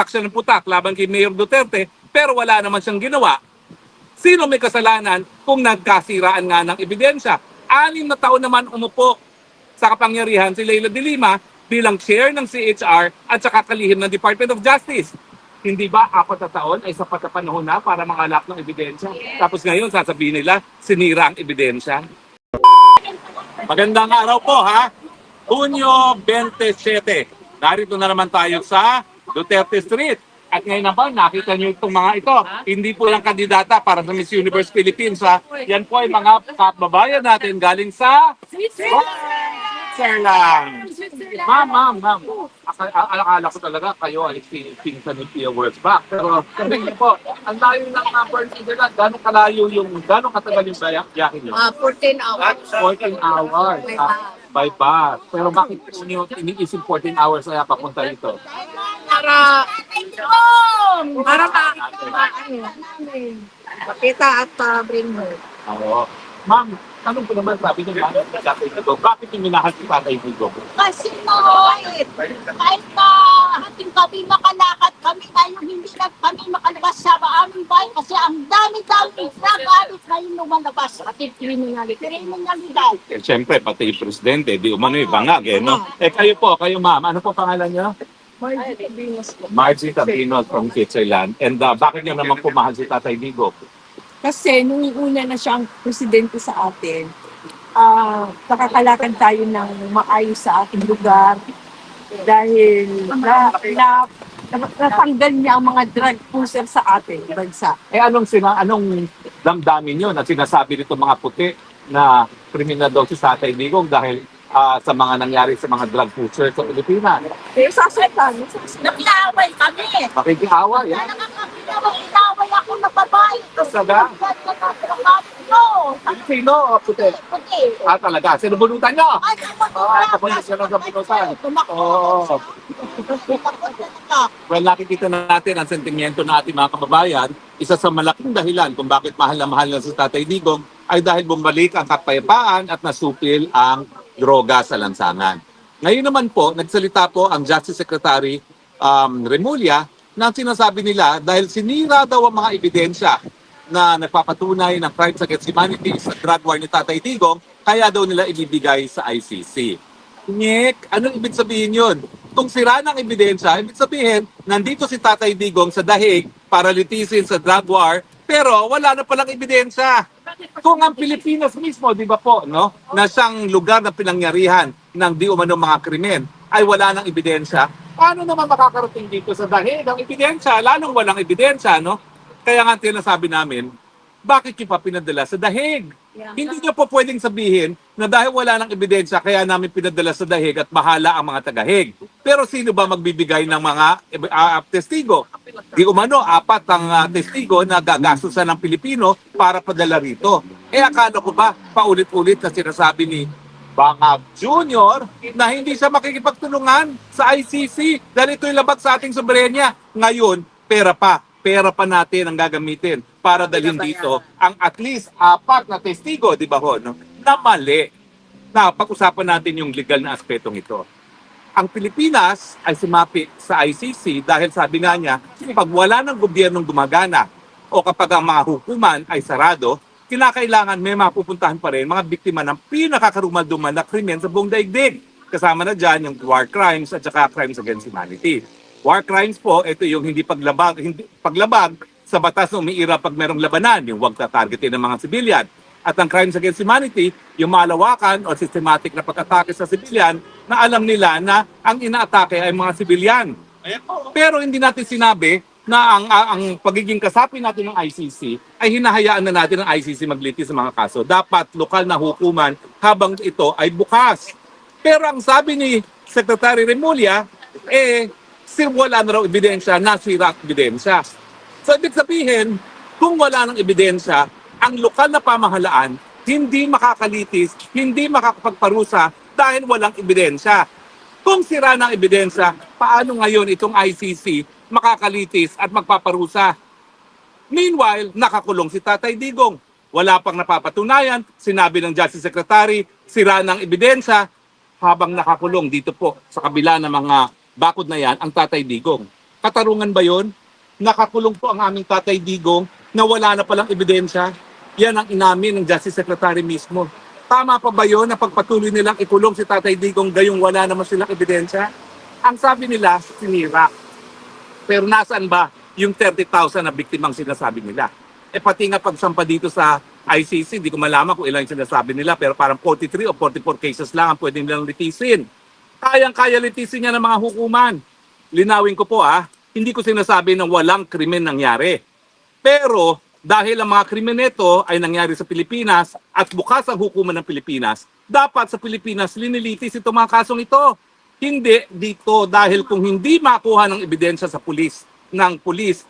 putak siya ng putak laban kay Mayor Duterte, pero wala naman siyang ginawa. Sino may kasalanan kung nagkasiraan nga ng ebidensya? Anim na taon naman umupo sa kapangyarihan si Leila de Lima bilang chair ng CHR at saka kalihim ng Department of Justice. Hindi ba apat na taon ay sapat na panahon na para mangalap ng ebidensya? Tapos ngayon sasabihin nila, sinira ang ebidensya. Magandang araw po ha. Hunyo 27. Narito na naman tayo sa Duterte Street. At ngayon naman, nakita niyo itong mga ito. Hindi po lang kandidata para sa Miss Universe Philippines ha. Yan po ay mga kababayan natin galing sa Switzerland. Ma'am, ma'am, ma'am. Aka- a- Akala ko talaga kayo ay pin- pinsan ni Pia Words back. Pero niyo po, ang layo ng number nila, gano'ng kalayo yung, gano'ng katagal yung biyak biyahe niyo? Ah, 14 hours. 14 hours By ah, by bus. Pero bakit po niyo iniisip 14 hours kaya papunta rito? Para, para ma, ano, makita at uh, bring her. Oo. Ma'am, tanong ko naman, sabi niyo nga, tatay Digo, bakit yung minahal si tatay Digo? Kasi kahit, kahit na hating kami makalakad kami ngayon, hindi na kami makalabas sa aming bahay kasi ang dami-dami nagalit ngayon lumalabas. At kriminality, kriminalidad. Eh, siyempre, pati yung presidente, di umano yung bangag, eh, no? Eh, kayo po, kayo ma'am, ano po pangalan niyo? Margie Tabinos from Switzerland. And uh, bakit niyo naman pumahal si tatay Digo? Kasi nung una na siyang presidente sa atin, ah nakakalakad tayo ng maayos sa ating lugar dahil na, na, na, natanggal niya ang mga drug pusher sa ating bansa. Eh, anong, sina, anong damdamin niyo na sinasabi nito mga puti na kriminal daw si tatay Digong dahil ah, sa mga nangyari sa mga drug pusher sa Pilipinas? Eh, sasaitan, sasaitan. Naglaway kami. Makikiawa, yan. Nakakapinaway ako na babae. Talaga? No, Filipino o puti? Puti. Ah, talaga. Sinubunutan niyo? Ay, kapag Ah, kapag siya lang sa pinutan. Oo. Well, nakikita na natin ang sentimiento ng ating mga kababayan. Isa sa malaking dahilan kung bakit mahal na mahal na si Tatay Digong ay dahil bumalik ang kapayapaan at nasupil ang droga sa lansangan. Ngayon naman po, nagsalita po ang Justice Secretary um, Remulla na sinasabi nila dahil sinira daw ang mga ebidensya na nagpapatunay ng crimes against humanity sa drug war ni Tatay Digong, kaya daw nila ibibigay sa ICC. Nick, anong ibig sabihin yun? Kung sira ng ebidensya, ibig sabihin, nandito si Tatay Digong sa dahig para litisin sa drug war, pero wala na palang ebidensya. Kung ang Pilipinas mismo, di ba po, no, na siyang lugar ng pinangyarihan ng di umano mga krimen, ay wala ng ebidensya, paano naman makakarating dito sa dahig ang ebidensya? Lalong walang ebidensya, no? Kaya nga tinasabi namin, bakit yung pa pinadala sa dahig? Hindi niyo po pwedeng sabihin na dahil wala ng ebidensya kaya namin pinadala sa dahig at bahala ang mga tagahig. Pero sino ba magbibigay ng mga uh, testigo? Di umano, apat ang ah, testigo na gagastusan ng Pilipino para padala rito. Eh akala ko ba paulit-ulit na sinasabi ni Bangag Junior na hindi siya makikipagtulungan sa ICC dahil ito'y labat sa ating soberenya. Ngayon, pera pa. Pera pa natin ang gagamitin para dalhin dito ang at least apat na testigo, di ba ho, no? na mali. Na pag-usapan natin yung legal na aspetong ito. Ang Pilipinas ay sumapi sa ICC dahil sabi nga niya, pag wala ng gobyernong gumagana o kapag ang mga hukuman ay sarado, kinakailangan may mapupuntahan pa rin mga biktima ng pinakakarumal-dumal na krimen sa buong daigdig. Kasama na dyan yung war crimes at saka crimes against humanity. War crimes po, ito yung hindi paglabag, hindi, paglabag sa batas na umiira pag merong labanan, yung huwag tatargetin ng mga sibilyan. At ang crimes against humanity, yung malawakan o systematic na pag-atake sa sibilyan na alam nila na ang inaatake ay mga sibilyan. Pero hindi natin sinabi na ang, ang, ang pagiging kasapi natin ng ICC ay hinahayaan na natin ng ICC magliti sa mga kaso. Dapat lokal na hukuman habang ito ay bukas. Pero ang sabi ni Secretary Remulla, eh, si wala na raw ebidensya, nasira ang ebidensya. So ibig sabihin, kung wala ng ebidensya, ang lokal na pamahalaan hindi makakalitis, hindi makakapagparusa dahil walang ebidensya. Kung sira ng ebidensya, paano ngayon itong ICC makakalitis at magpaparusa? Meanwhile, nakakulong si Tatay Digong. Wala pang napapatunayan, sinabi ng Justice Secretary, sira ng ebidensya habang nakakulong dito po sa kabila ng mga bakod na yan ang Tatay Digong. Katarungan ba yon? Nakakulong po ang aming tatay Digong na wala na palang ebidensya. Yan ang inamin ng Justice Secretary mismo. Tama pa ba yon na pagpatuloy nilang ikulong si tatay Digong gayong wala naman silang ebidensya? Ang sabi nila, sinira. Pero nasaan ba yung 30,000 na biktimang sinasabi nila? E pati nga pagsampa dito sa ICC, di ko malaman kung ilan yung sinasabi nila, pero parang 43 o 44 cases lang ang pwede nilang litisin. Kayang-kaya litisin niya ng mga hukuman. Linawin ko po ah, hindi ko sinasabi na walang krimen nangyari. Pero dahil ang mga krimen nito ay nangyari sa Pilipinas at bukas ang hukuman ng Pilipinas, dapat sa Pilipinas linilitis itong mga kasong ito. Hindi dito dahil kung hindi makuha ng ebidensya sa pulis, ng pulis,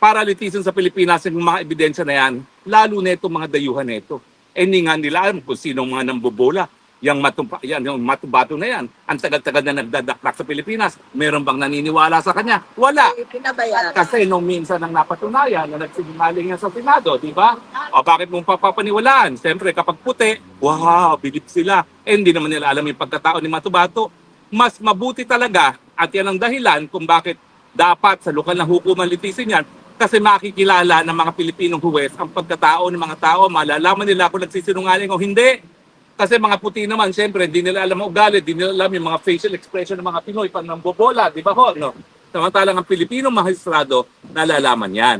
para litisin sa Pilipinas yung mga ebidensya na yan, lalo na itong mga dayuhan na ito. Eh, hindi nga nila alam kung sino mga nambobola. Yang matumpa, yan, yung matubato na yan. Ang tagal-tagal na nagdadaklak sa Pilipinas. Meron bang naniniwala sa kanya? Wala. Pinabayaan. Kasi nung minsan ang napatunayan na nagsinungaling yan sa Senado, di ba? O bakit mong papapaniwalaan? Siyempre, kapag puti, wow, bilip sila. Eh, hindi naman nila alam yung pagkatao ni Matubato. Mas mabuti talaga, at yan ang dahilan kung bakit dapat sa lokal na hukuman litisin yan, kasi makikilala ng mga Pilipinong huwes ang pagkatao ng mga tao, malalaman nila kung nagsisinungaling o hindi. Kasi mga puti naman, siyempre, di nila alam ang ugali, di nila alam yung mga facial expression ng mga Pinoy pag nambobola, di ba ho? No? Samantalang ang Pilipinong magistrado, nalalaman yan.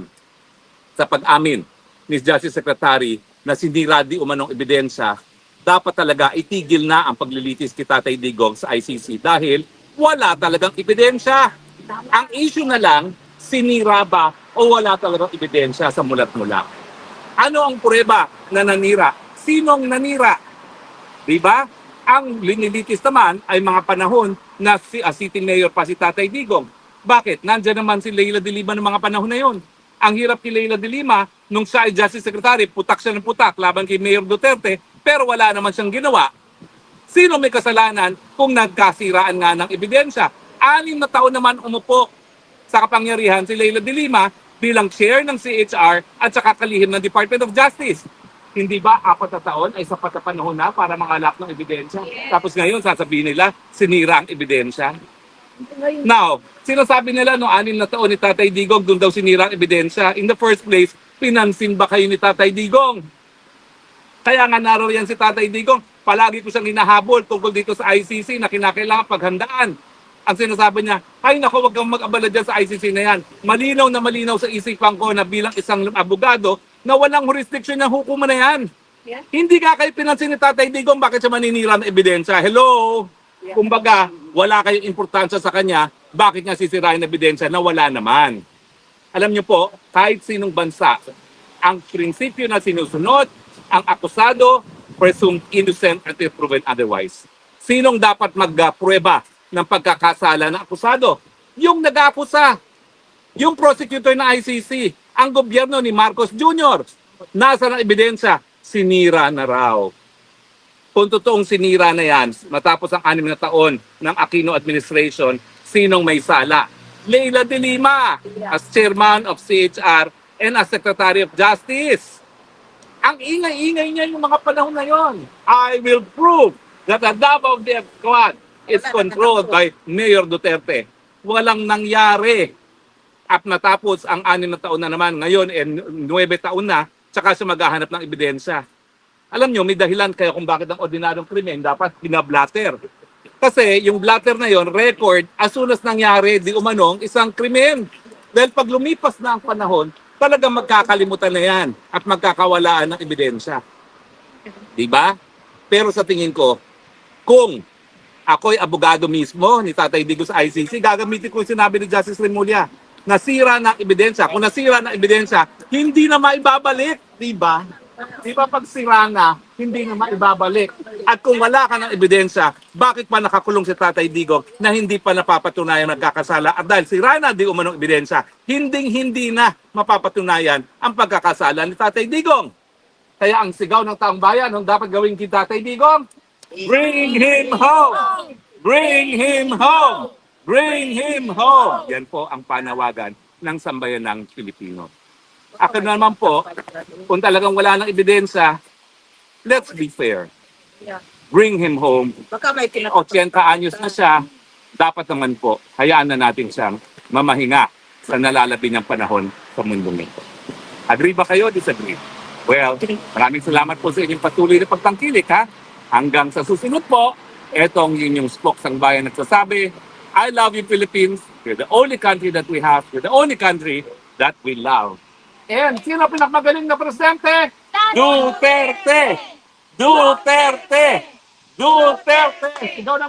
Sa pag-amin ni Justice Secretary na sinira di umanong ebidensya, dapat talaga itigil na ang paglilitis kay Tatay Digong sa ICC dahil wala talagang ebidensya. Ang issue na lang, sinira ba o wala talagang ebidensya sa mulat-mula. Ano ang prueba na nanira? Sinong nanira? Di ba? Ang linilitis naman ay mga panahon na si ah, City Mayor pa si Tatay Digong. Bakit? Nandiyan naman si Leila de Lima ng mga panahon na yon. Ang hirap kay Leila de Lima, nung siya ay Justice Secretary, putak siya ng putak laban kay Mayor Duterte, pero wala naman siyang ginawa. Sino may kasalanan kung nagkasiraan nga ng ebidensya? Anim na taon naman umupo sa kapangyarihan si Leila de Lima bilang chair ng CHR at saka kalihim ng Department of Justice. Hindi ba apat na taon ay sapat na panahon na para mangalap ng ebidensya? Tapos ngayon sasabihin nila, sinira ang ebidensya. Now, sinasabi nila no anim na taon ni Tatay Digong doon daw sinira ang ebidensya. In the first place, pinansin ba kayo ni Tatay Digong? Kaya nga naroon si Tatay Digong, palagi ko siyang hinahabol tungkol dito sa ICC na kinakailangan paghandaan. Ang sinasabi niya, ay nako, wag kang mag-abala dyan sa ICC na yan. Malinaw na malinaw sa isipan ko na bilang isang abogado na walang jurisdiction ng hukuman na yan. Yeah. Hindi ka kayo pinansin ni Tatay Digong, bakit siya maninira ng ebidensya? Hello? Kumbaga, wala kayong importansya sa kanya, bakit niya sisirain ng ebidensya na wala naman? Alam niyo po, kahit sinong bansa, ang prinsipyo na sinusunod, ang akusado, presumed innocent until proven otherwise. Sinong dapat magprueba ng pagkakasala ng akusado? Yung nag-akusa, yung prosecutor ng ICC, ang gobyerno ni Marcos Jr. Nasa ng ebidensya, sinira na raw. Kung totoong sinira na yan, matapos ang anim na taon ng Aquino administration, sinong may sala? Leila de Lima as chairman of CHR and as Secretary of Justice. Ang ingay-ingay niya yung mga panahon na yon. I will prove that the Davao Death Squad is controlled by Mayor Duterte. Walang nangyari. At natapos ang anim na taon na naman, ngayon, eh, nuwebe taon na, tsaka siya maghahanap ng ebidensya. Alam nyo, may dahilan kaya kung bakit ang ordinaryong krimen dapat binablatter. Kasi yung blatter na yon record, as soon as nangyari, di umanong isang krimen. Dahil pag lumipas na ang panahon, talagang magkakalimutan na yan at magkakawalaan ng ebidensya. Di ba? Pero sa tingin ko, kung ako'y abogado mismo ni Tatay Digo sa ICC, gagamitin ko yung sinabi ni Justice Remulla. Nasira ng ebidensya. Kung nasira ng ebidensya, hindi na maibabalik. Di ba? Di ba pag sira na, hindi na maibabalik. At kung wala ka ng ebidensya, bakit pa nakakulong si Tatay Digong na hindi pa napapatunayan nagkakasala? At dahil sira na di umanong ebidensya, hinding-hindi na mapapatunayan ang pagkakasala ni Tatay Digong. Kaya ang sigaw ng taong bayan, ang dapat gawin kay Tatay Digong, Bring him home! Bring him home! Bring him home! Yan po ang panawagan ng sambayan ng Pilipino. Ako naman po, kung talagang wala ng ebidensya, let's be fair. Bring him home. Baka may 80 anyos na siya, dapat naman po, hayaan na natin siyang mamahinga sa nalalabi niyang panahon sa mundong ito. Agree ba kayo? Disagree? Well, maraming salamat po sa inyong patuloy na pagtangkilik ha. Hanggang sa susunod po, etong yun yung spokes ang bayan nagsasabi, I love you Philippines. You're the only country that we have. You're the only country that we love. And sino pinakamagaling na presidente? Duterte! Duterte! Duterte! Ikaw na